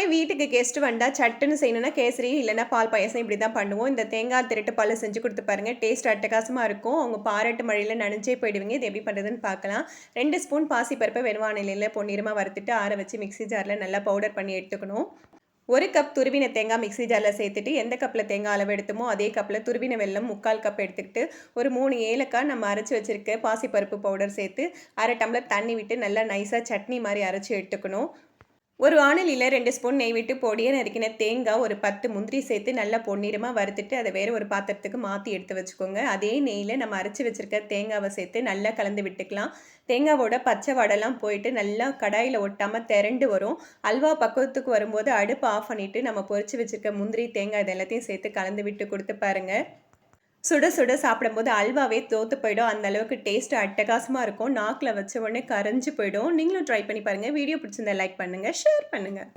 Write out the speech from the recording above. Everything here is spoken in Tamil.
எப்போவுமே வீட்டுக்கு கெஸ்ட் வந்தால் சட்டுன்னு செய்யணும்னா கேசரி இல்லைன்னா பால் பாயசம் இப்படி தான் பண்ணுவோம். இந்த தேங்காய் திருட்டு பால் செஞ்சு கொடுத்து பாருங்கள் டேஸ்ட் அட்டகாசமாக இருக்கும். அவங்க பாராட்டு மழையில் நனைஞ்சே போயிடுவீங்க. இது எப்படி பண்ணுறதுன்னு பார்க்கலாம். ரெண்டு ஸ்பூன் பாசிப்பருப்பை வெறுவான நிலையில் பொன்னிறமாக வறுத்துட்டு ஆற வச்சு மிக்ஸி ஜாரில் நல்லா பவுடர் பண்ணி எடுத்துக்கணும். ஒரு கப் துருவின தேங்காய் மிக்ஸி ஜாரில் சேர்த்துட்டு எந்த கப்பில் தேங்காய் அளவு எடுத்துமோ அதே கப்பில் துருவின வெல்லம் முக்கால் கப் எடுத்துக்கிட்டு ஒரு மூணு ஏலக்காய் நம்ம அரைச்சி வச்சுருக்க பாசிப்பருப்பு பவுடர் சேர்த்து அரை டம்ளர் தண்ணி விட்டு நல்லா நைஸாக சட்னி மாதிரி அரைச்சி எடுத்துக்கணும். ஒரு வானலியில் ரெண்டு ஸ்பூன் நெய் விட்டு பொடியை நறுக்கின தேங்காய் ஒரு பத்து முந்திரி சேர்த்து நல்லா பொன்னிறமாக வறுத்துட்டு அதை வேறு ஒரு பாத்திரத்துக்கு மாற்றி எடுத்து வச்சுக்கோங்க. அதே நெய்யில் நம்ம அரைச்சி வச்சுருக்க தேங்காவை சேர்த்து நல்லா கலந்து விட்டுக்கலாம். தேங்காவோட பச்சை வடைலாம் போயிட்டு நல்லா கடாயில் ஒட்டாமல் திரண்டு வரும். அல்வா பக்குவத்துக்கு வரும்போது அடுப்பு ஆஃப் பண்ணிவிட்டு நம்ம பொறிச்சு வச்சுருக்க முந்திரி தேங்காய் இது எல்லாத்தையும் சேர்த்து கலந்து விட்டு கொடுத்து பாருங்கள் சுட சுட சாப்பிடும்போது அல்வாவே தோற்று போயிடும். அந்த அளவுக்கு டேஸ்ட் அட்டகாசமாக இருக்கும். நாக்கில் வச்ச உடனே கரைஞ்சி போயிடும். நீங்களும் ட்ரை பண்ணி பாருங்கள் வீடியோ பிடிச்சிருந்தா லைக் பண்ணுங்கள் ஷேர் பண்ணுங்கள்